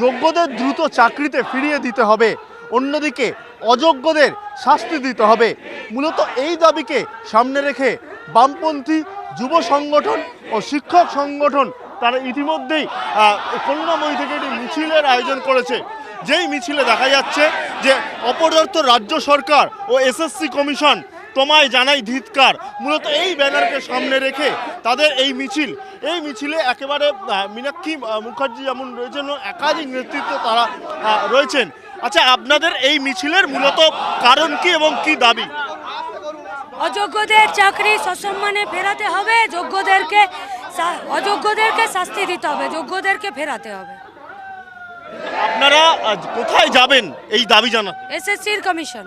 যোগ্যদের দ্রুত চাকরিতে ফিরিয়ে দিতে হবে। অন্যদিকে অযোগ্যদের শাস্তি দিতে হবে। মূলত এই দাবিকে সামনে রেখে বামপন্থী যুব সংগঠন ও শিক্ষক সংগঠন তারা ইতিমধ্যেই করুণাময়ী থেকে একটি মিছিলের আয়োজন করেছে। যেই মিছিলে দেখা যাচ্ছে যে অপদার্থ রাজ্য সরকার ও এসএসসি কমিশন তোমায় জানাই ধিৎকার। মূলত এই ব্যানারকে সামনে রেখে তাদের এই মিছিল। এই মিছিলে একেবারে মীনাক্ষী মুখার্জি যেমন রয়েছেন, একাধিক নেতৃত্ব তারা রয়েছেন। আচ্ছা আপনাদের এই মিছিলের মূলত কারণ কি এবং কি দাবি? অযোগ্যদের চাকরি সসম্মানে ফেরাতে হবে। যোগ্যদেরকে অযোগ্যদেরকে শাস্তি দিতে হবে। যোগ্যদেরকে ফেরাতে হবে। আপনারা আজ কোথায় যাবেন? এই দাবি জানাতে এসএসসির কমিশন।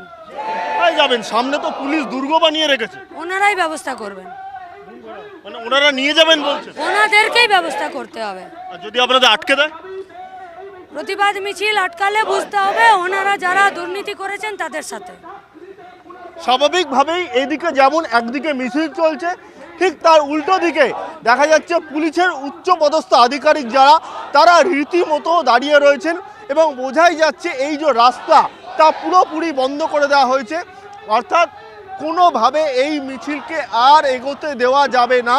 কোথায় যাবেন? সামনে তো পুলিশ দুর্গ বানিয়ে রেখেছে। ওনারাই ব্যবস্থা করবেন। মানে ওনারা নিয়ে যাবেন বলছে। ওনাদেরকেই ব্যবস্থা করতে হবে। আর যদি আপনাদের আটকে দেয়? প্রতিবাদ মিছিল আটকালে বুঝতে হবে ওনারা যারা দুর্নীতি করেছেন তাদের সাথে। স্বাভাবিকভাবেই এদিকে যেমন একদিকে মিছিল চলছে ঠিক তার উল্টো দিকে দেখা যাচ্ছে পুলিশের উচ্চ পদস্থ আধিকারিক যারা, তারা রীতিমতো দাঁড়িয়ে রয়েছেন এবং বোঝাই যাচ্ছে এই যে রাস্তা, তা পুরোপুরি বন্ধ করে দেওয়া হয়েছে। অর্থাৎ কোনোভাবে এই মিছিলকে আর এগোতে দেওয়া যাবে না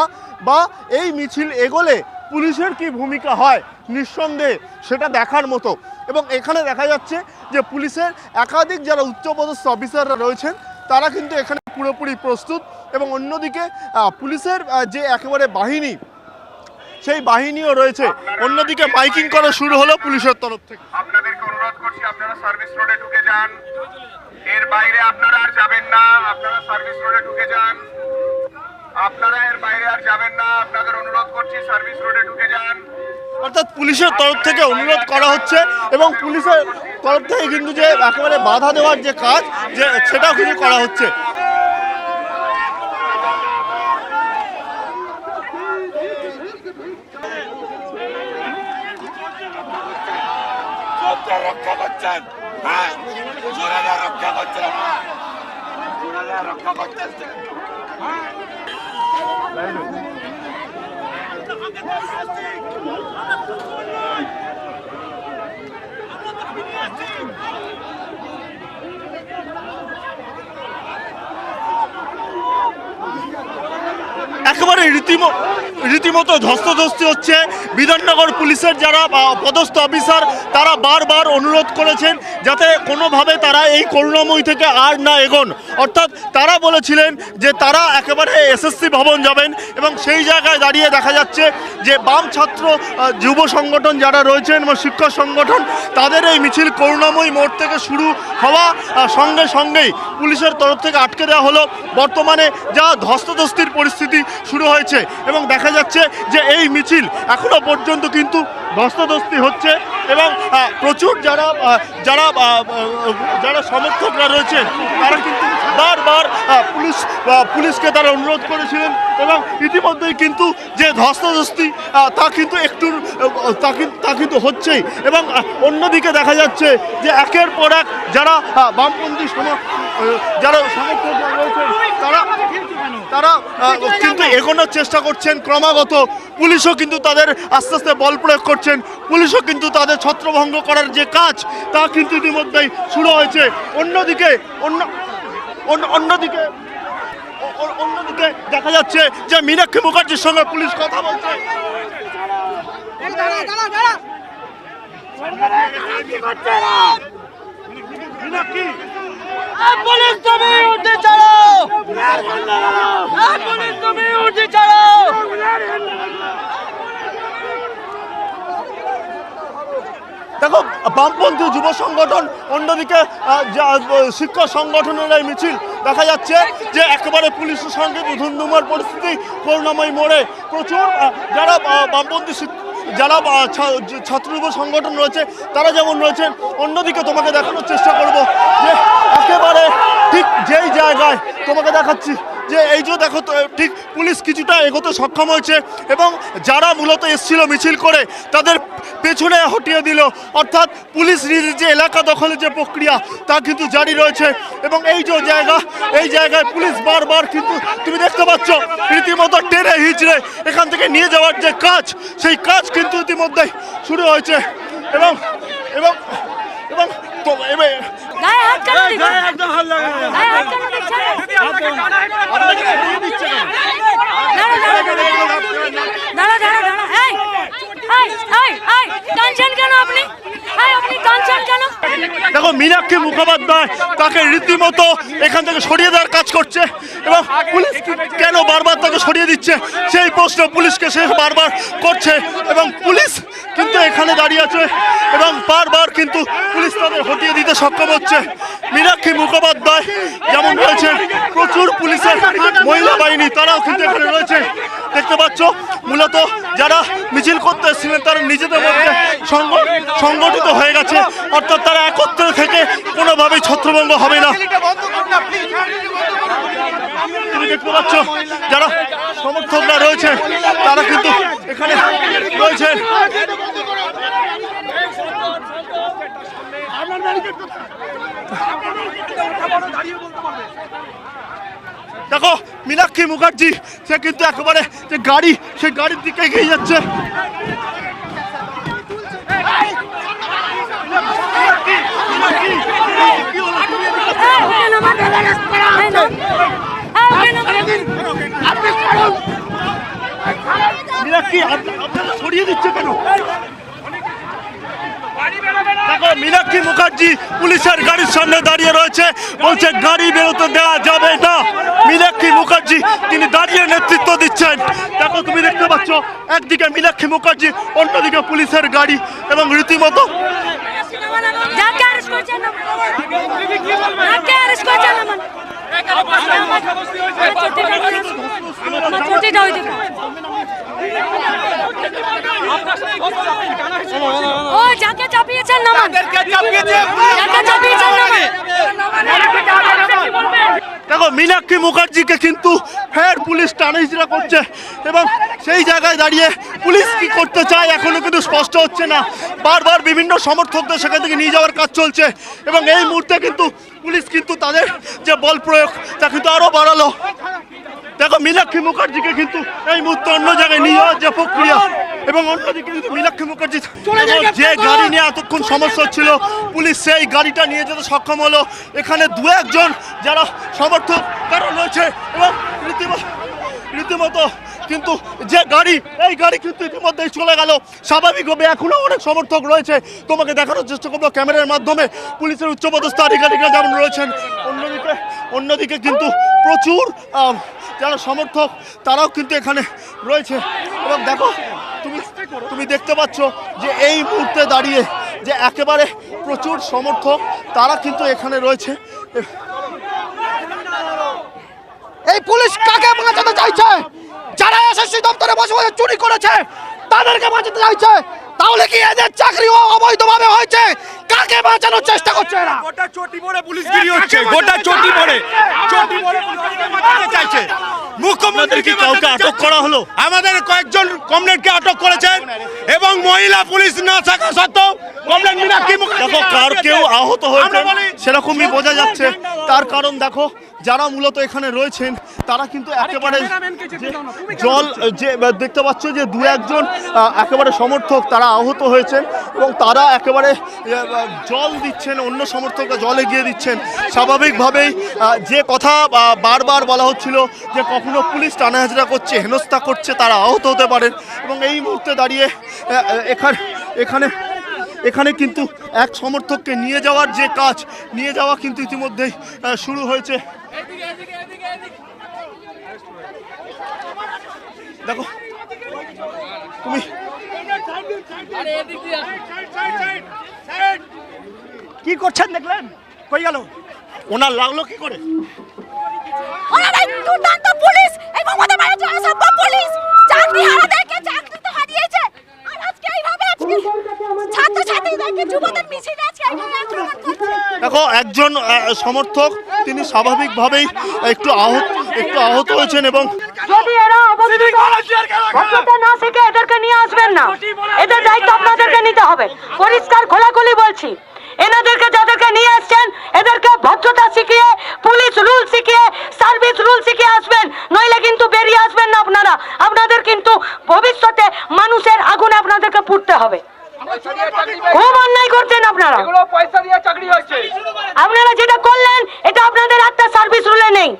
বা এই মিছিল এগোলে পুলিশের কি ভূমিকা হয় নিঃসন্দেহে সেটা দেখার মতো। এবং এখানে দেখা যাচ্ছে যে পুলিশের একাধিক যারা উচ্চপদস্থ অফিসাররা রয়েছেন, তারা কিন্তু এখানে পুরোপুরি প্রস্তুত এবং অন্যদিকে পুলিশের যে একেবারে বাহিনী সেই বাহিনীও রয়েছে। অন্যদিকে মাইকিং করা শুরু হলো পুলিশের তরফ থেকে। আপনাদেরকে অনুরোধ করছি আপনারা সার্ভিস রোডে ঢুকে যান। এর বাইরে আপনারা আর যাবেন না আপনারা সার্ভিস রোডে ঢুকে যান। আপনারা এর বাইরে আর যাবেন না আপনাদের অনুরোধ করছি সার্ভিস রোডে ঢুকে যান। অর্থাৎ পুলিশের তরফ থেকে অনুরোধ করা হচ্ছে এবং পুলিশের তরফ থেকে কিন্তু যে একেবারে বাধা দেওয়ার যে কাজ যে সেটাও কিন্তু করা হচ্ছে। রক্ষা করছেন। হ্যাঁ চোরেরা রক্ষা করছেন। চোরেরা রক্ষা করছেন। একেবারে রীতিম- রীতিমতো ধস্তাধস্তি হচ্ছে। বিধাননগর পুলিশের যারা পদস্থ অফিসার, তারা বারবার অনুরোধ করেছেন যাতে কোনোভাবে তারা এই করুণাময়ী থেকে আর না এগোন। অর্থাৎ তারা বলেছিলেন যে তারা একেবারে এসএসসি ভবন যাবেন এবং সেই জায়গায় দাঁড়িয়ে দেখা যাচ্ছে যে বাম ছাত্র যুব সংগঠন যারা রয়েছেন এবং শিক্ষক সংগঠন, তাদের এই মিছিল করুণাময়ী মোড় থেকে শুরু হওয়া সঙ্গে সঙ্গেই পুলিশের তরফ থেকে আটকে দেওয়া হলো। বর্তমানে যা ধস্তাধস্তির পরিস্থিতি শুরু হয়েছে এবং দেখা যাচ্ছে যে এই মিছিল এখনও পর্যন্ত কিন্তু ধস্তধস্তি হচ্ছে। এবং প্রচুর যারা যারা যারা সমর্থকরা রয়েছেন, তারা কিন্তু বারবার পুলিশ পুলিশকে তারা অনুরোধ করেছিলেন এবং ইতিমধ্যেই কিন্তু যে ধস্তাধস্তি তা কিন্তু একটু তা কিন্তু তা কিন্তু হচ্ছেই। এবং অন্যদিকে দেখা যাচ্ছে যে একের পর এক যারা বামপন্থী যারা সমর্থকরা রয়েছেন, তারা তারা কিন্তু এগোনোর চেষ্টা করছেন ক্রমাগত। পুলিশও কিন্তু তাদের আস্তে আস্তে বল প্রয়োগ করছেন। পুলিশও কিন্তু তাদের ছত্রভঙ্গ করার যে কাজ, তা কিন্তু ইতিমধ্যেই শুরু হয়েছে। অন্যদিকে, অন্য, অন্য- অন্যদিকে অন্যদিকে দেখা যাচ্ছে যে মীনাক্ষী মুখার্জির সঙ্গে পুলিশ কথা বলছে। মীনাক্ষী! তুমি উঠে চলো! তুমি উঠে চলো! দেখো, বামপন্থী যুব সংগঠন অন্যদিকে শিক্ষক সংগঠনের এই মিছিল দেখা যাচ্ছে যে একেবারে পুলিশের সঙ্গে ধুমধুমার পরিস্থিতি, করুণাময় মোড়ে। প্রচুর যারা বামপন্থী যারা ছাত্র যুব সংগঠন রয়েছে, তারা যেমন রয়েছেন, অন্যদিকে তোমাকে দেখানোর চেষ্টা করব যে একেবারে ঠিক যেই জায়গায় তোমাকে দেখাচ্ছি যে এই যে দেখো ঠিক পুলিশ কিছুটা এগোতে সক্ষম হয়েছে এবং যারা মূলত এসছিল মিছিল করে, তাদের পেছনে হটিয়ে দিল। অর্থাৎ পুলিশ যে এলাকা দখলের যে প্রক্রিয়া, তা কিন্তু জারি রয়েছে এবং এই যে জায়গা, এই জায়গায় পুলিশ বারবার কিন্তু, তুমি দেখতে পাচ্ছ, রীতিমতো টেনে হিচড়ে এখান থেকে নিয়ে যাওয়ার যে কাজ, সেই কাজ কিন্তু ইতিমধ্যেই শুরু হয়েছে এবং এবং এবং গায়ে হাত কেন দিচ্ছেন একদম ভালো লাগে গায়ে হাত কেন দিচ্ছেন আপনাকে সরিয়ে দিচ্ছে কেন? দাঁড়া দাঁড়া দাঁড়া দাঁড়া দাঁড়া এই এই এই এই কেন আপনি? এই আপনি কাঁদছেন কেন? দেখো মীনাক্ষী মুখোপাধ্যায় তাকে রীতিমতো এখান থেকে সরিয়ে দেওয়ার কাজ করছে এবং পুলিশ কেন বারবার তাকে সরিয়ে দিচ্ছে? সেই প্রশ্ন পুলিশকে সে বারবার করছে এবং পুলিশ কিন্তু এখানে দাঁড়িয়ে আছে এবং বারবার কিন্তু পুলিশ তাদের হটিয়ে দিতে সক্ষম হচ্ছে। মীনাক্ষী মুখোপাধ্যায় যেমন রয়েছে, প্রচুর পুলিশের মহিলা বাহিনী, তারাও কিন্তু এখানে রয়েছে। দেখতে পাচ্ছ, মূলত যারা মিছিল করতে এসেছিলেন, তারা নিজেদের মধ্যে সংগ- সংগঠিত হয়ে গেছে। অর্থাৎ তারা একত্রে থেকে কোনোভাবেই ছত্রভঙ্গ হবে না। তুমি দেখতে পাচ্ছ যারা সমর্থকরা রয়েছে তারা কিন্তু এখানে রয়েছেন দেখো মীনাক্ষী মুখার্জি সে কিন্তু একেবারে যে গাড়ি সেই গাড়ির দিকে এগিয়ে যাচ্ছে এই আপনারা মীনাক্ষী মুখার্জি পুলিশের গাড়ির সামনে দাঁড়িয়ে রয়েছে। বলছে, গাড়ি বেরোতে দেওয়া যাবে না। মীনাক্ষী মুখার্জি, তিনি দাঁড়িয়ে নেতৃত্ব দিচ্ছেন। দেখো, তুমি দেখতে পাচ্ছ, একদিকে মীনাক্ষী মুখার্জি, অন্যদিকে পুলিশের গাড়ি, এবং রীতিমতো ও যাকে চাপিয়েছেন নামান। যাকে চাপিয়েছেন নামান দেখো, মীনাক্ষী মুখার্জিকে কিন্তু ফের পুলিশ টানিজরা করছে এবং সেই জায়গায় দাঁড়িয়ে পুলিশ কি করতে চায় এখনও কিন্তু স্পষ্ট হচ্ছে না। বারবার বিভিন্ন সমর্থকদের সেখান থেকে নিয়ে যাওয়ার কাজ চলছে এবং এই মুহূর্তে কিন্তু পুলিশ কিন্তু তাদের যে বল প্রয়োগ, তা কিন্তু আরও বাড়ালো। দেখো, মীনাক্ষী মুখার্জিকে কিন্তু এই মুহূর্তে অন্য জায়গায় নিয়ে যাওয়ার যে প্রক্রিয়া এবং অন্যদিকে কিন্তু মীনাক্ষী মুখার্জি যে গাড়ি নিয়ে এতক্ষণ সমস্যা ছিল পুলিশ সেই গাড়িটা নিয়ে যেতে সক্ষম হলো। এখানে দু একজন যারা সমর্থক তারা রয়েছে এবং রীতিমতো রীতিমতো কিন্তু যে গাড়ি এই গাড়ি কিন্তু ইতিমধ্যেই চলে গেল। স্বাভাবিকভাবে এখনও অনেক সমর্থক রয়েছে। তোমাকে দেখানোর চেষ্টা করব ক্যামেরার মাধ্যমে। পুলিশের উচ্চপদস্থ আধিকারিকরা যেমন রয়েছেন অন্যদিকে অন্যদিকে কিন্তু প্রচুর যারা সমর্থক তারাও কিন্তু এখানে রয়েছে। এবং দেখো তুমি তুমি দেখতে পাচ্ছ যে এই মুহূর্তে দাঁড়িয়ে যে একেবারে প্রচুর সমর্থক তারা কিন্তু এখানে রয়েছে। এই পুলিশ কাকে বাঁচাতে চাইছে? যারা এসএসসি দপ্তরে বসে বসে চুরি করেছে তাদেরকে বাঁচাতে চাইছে। তাহলে কি এদের চাকরি অবৈধভাবে হয়েছে? কাকে বাঁচানোর চেষ্টা করছে এরা? গোটা চটি পড়ে পুলিশগিরি হচ্ছে গোটা চটি পড়ে চটি পড়ে পুলিশকে বাঁচাতে চাইছে। মুখ্যমন্ত্রী আপনাদেরকে কাউকে আটক করা হলো? আমাদের কয়েকজন কমরেডকে আটক করেছেন এবং মহিলা পুলিশ না থাকা সত্ত্বেও কমরেড মীনাক্ষী মুখার্জি দেখো কার কেউ আহত হয়েছে সেরকমই বোঝা যাচ্ছে। তার কারণ দেখো যারা মূলত এখানে রয়েছেন তারা কিন্তু একেবারে জল যে দেখতে পাচ্ছ যে দু একজন একেবারে সমর্থক তারা আহত হয়েছেন এবং তারা একেবারে জল দিচ্ছেন অন্য সমর্থকরা জল এগিয়ে দিচ্ছেন। স্বাভাবিকভাবেই যে কথা বারবার বলা হচ্ছিল যে কখনো পুলিশ টানা হাজরা করছে হেনস্থা করছে তারা আহত হতে পারেন এবং এই মুহূর্তে দাঁড়িয়ে এখানে এখানে এখানে কিন্তু এক সমর্থককে নিয়ে যাওয়ার যে কাজ নিয়ে যাওয়া কিন্তু ইতিমধ্যেই শুরু হয়েছে। দেখো তুমি কি করছেন দেখলেন? কই গেল? ওনার লাগল কি করে? পুলিশ এই মমতা ব্যানার্জি অসভ্য পুলিশ। চাকরি হারাদেরকে ছাত্র ছাত্রীদেরকে যুবদের মিছিল আজকে আক্রমণ করছে দেখো একজন সমর্থক তিনি স্বাভাবিকভাবেই একটু আহত একটু আহত হয়েছেন এবং যদি এরা অবস্থিত ভদ্রতা না। শিখে এদেরকে নিয়ে আসবেন না। এদের দায়িত্ব আপনাদেরকে নিতে হবে। পরিষ্কার খোলাখুলি বলছি এনাদেরকে যাদেরকে নিয়ে আসছেন এদেরকে ভদ্রতা শিখিয়ে পুলিশ রুল শিখিয়ে সার্ভিস রুল শিখিয়ে আসবেন। নইলে কিন্তু বেরিয়ে আসবেন না আপনারা। আপনাদের কিন্তু ভবিষ্যতে মানুষের আগুনে আপনাদেরকে পুড়তে হবে। খুব অন্যায় করছেন আপনারা। পয়সা দিয়ে চাকরি হয়েছে আপনারা যেটা করলেন এটা আপনাদের একটা সার্ভিস রুলে নেই।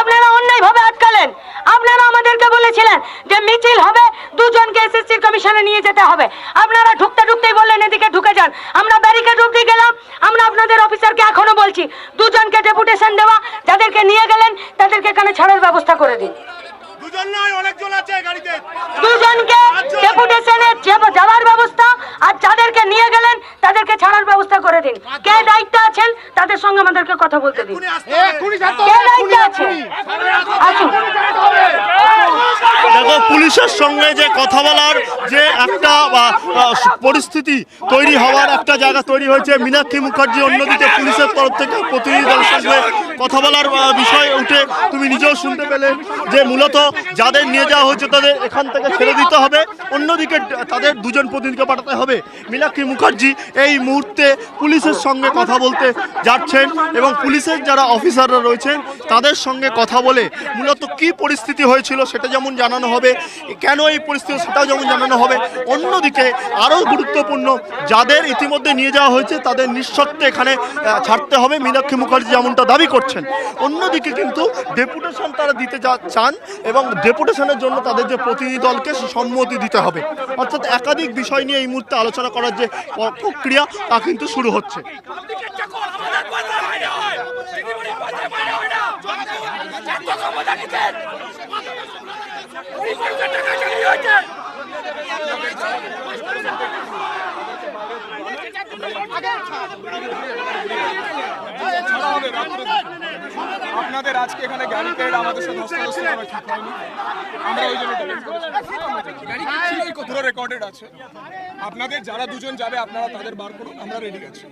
আপনারা অন্যায় ভাবে আটকালেন। আপনারা আমাদেরকে বলেছিলেন যে মিছিল হবে দুজনকে এসএসসি কমিশনে নিয়ে যেতে হবে। আপনারা ঢুকতে ঢুকতেই বললেন এদিকে ঢুকে যান। আমরা ব্যারিকেড অব্দি গেলাম। আমরা আপনাদের অফিসারকে এখনও বলছি দুজনকে ডেপুটেশন দেওয়া যাদেরকে নিয়ে গেলেন তাদেরকে এখানে ছাড়ার ব্যবস্থা করে দিন। দুজন নয় অনেকজন আছে গাড়িতে। দুজনকে ডেপুটেশনে যাওয়ার ব্যবস্থা আর যাদেরকে নিয়ে গেলেন তাদেরকে ছাড়ার ব্যবস্থা করে দিন। কে দায়িত্ব আছেন তাদের সঙ্গে আমাদেরকে কথা বলতে দিন। কে দায়িত্ব আছে আসুন। দেখো পুলিশের সঙ্গে যে কথা বলার যে একটা পরিস্থিতি তৈরি হওয়ার একটা জায়গা তৈরি হয়েছে। মীনাক্ষী মুখার্জি অন্যদিকে পুলিশের তরফ থেকে প্রতিনিধি দলের সঙ্গে কথা বলার বিষয় উঠে তুমি নিজেও শুনতে পেলে যে মূলত যাদের নিয়ে যাওয়া হয়েছে তাদের এখান থেকে ছেড়ে দিতে হবে। অন্যদিকে তাদের দুজন প্রতিনিধিকে পাঠাতে হবে। মীনাক্ষী মুখার্জি এই মুহূর্তে পুলিশের সঙ্গে কথা বলতে যাচ্ছেন এবং পুলিশের যারা অফিসাররা রয়েছেন তাদের সঙ্গে কথা বলে মূলত কি পরিস্থিতি হয়েছিল সেটা যেমন জানানো হবে, কেন এই পরিস্থিতি সেটাও যেমন জানানো হবে। অন্যদিকে আরও গুরুত্বপূর্ণ, যাদের ইতিমধ্যে নিয়ে যাওয়া হয়েছে তাদের নিঃশর্তে এখানে ছাড়তে হবে। মীনাক্ষী মুখার্জি যেমনটা দাবি করছেন। অন্যদিকে কিন্তু ডেপুটেশন তারা দিতে চান এবং ডেপুটেশনের জন্য তাদের যে প্রতিনিধি দলকে সম্মতি দিতে হবে। অর্থাৎ একাধিক বিষয় নিয়ে এই মুহূর্তে আলোচনা করার যে প্রক্রিয়া তা কিন্তু শুরু হচ্ছে। আপনাদের আজকে এখানে গাড়ি পেয়ে আমাদের সাথে হস্তগস্ত করা ঠিক হয়নি আমরা ওই জন্য পুরো রেকর্ডেড আছে আপনাদের যারা দুজন যাবে আপনারা তাদের বার করুন আমরা রেডি আছি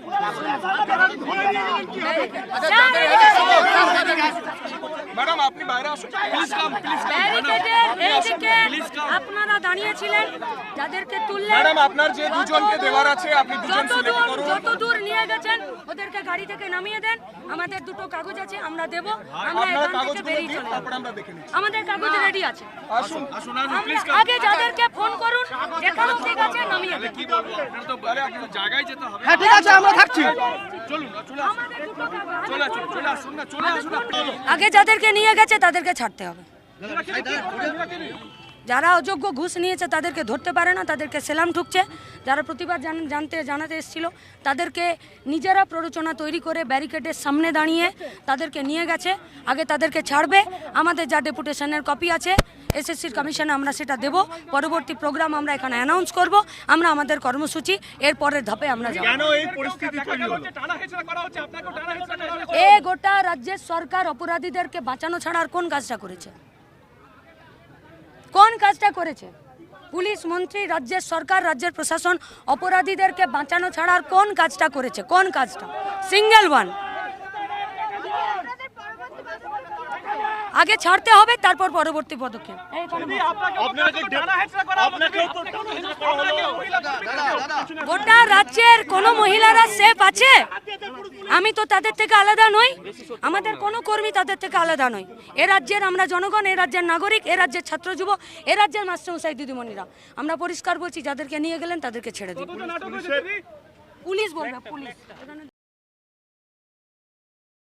ম্যাডাম আপনি বাইরে আসুন। প্লিজ কাম প্লিজ ব্যারিকেডের এইদিকে আপনারা দাঁড়িয়েছিলেন যাদেরকে তুললেন। ম্যাডাম আপনার যে দুজনকে দেওয়ার আছে আপনি দুজন যত সিলেক্ট দূর করুন। যত দূর নিয়ে গেছেন ওদেরকে গাড়ি থেকে নামিয়ে দেন। আমাদের দুটো কাগজ আছে আমরা দেব। আমরা এখান থেকে বেরিয়ে চলে তারপর যাব আমরা দেখে নিচ্ছি। আমাদের কাগজ রেডি আছে। আসুন। আসুন আমরা আগে যাদেরকে ফোন করুন যেখানে ঠিক আছে নামিয়ে দেন। হ্যাঁ ঠিক আছে আমরা থাকছি। আগে যাদেরকে নিয়ে গেছে তাদেরকে ছাড়তে হবে যারা অযোগ্য ঘুষ নিয়েছে তাদেরকে ধরতে পারে না তাদেরকে সেলাম ঠুকছে। যারা প্রতিবাদ জান- জানতে জানাতে এসেছিল তাদেরকে নিজেরা প্ররোচনা তৈরি করে ব্যারিকেডের সামনে দাঁড়িয়ে তাদেরকে নিয়ে গেছে আগে তাদেরকে ছাড়বে। আমাদের যা ডেপুটেশনের কপি আছে এসএসসির কমিশনে আমরা সেটা দেব। পরবর্তী প্রোগ্রাম আমরা এখানে অ্যানাউন্স করব আমরা আমাদের কর্মসূচি এর পরের ধাপে আমরা যাব। এ গোটা রাজ্যের সরকার অপরাধীদেরকে বাঁচানো ছাড়া আর কোন কাজটা করেছে? কোন কাজটা করেছে? পুলিশ, মন্ত্রী, রাজ্যের সরকার, রাজ্যের প্রশাসন, অপরাধীদেরকে বাঁচানো ছাড়ার কোন কাজটা করেছে? কোন কাজটা? Single one. আগে ছাড়তে হবে তারপর পরবর্তী পদক্ষেপ। গোটা রাজ্যের কোনো মহিলারা সেফ আছে? আমি তো তাদের থেকে আলাদা নই। আমাদের কোনো কর্মী তাদের থেকে আলাদা নয় এ রাজ্যের আমরা জনগণ এ রাজ্যের নাগরিক এ রাজ্যের ছাত্র যুব এ রাজ্যের মাস্টারমশাই দিদিমণিরা। আমরা পরিষ্কার বলছি যাদেরকে নিয়ে গেলেন তাদেরকে ছেড়ে দিন পুলিশ বলবে পুলিশ।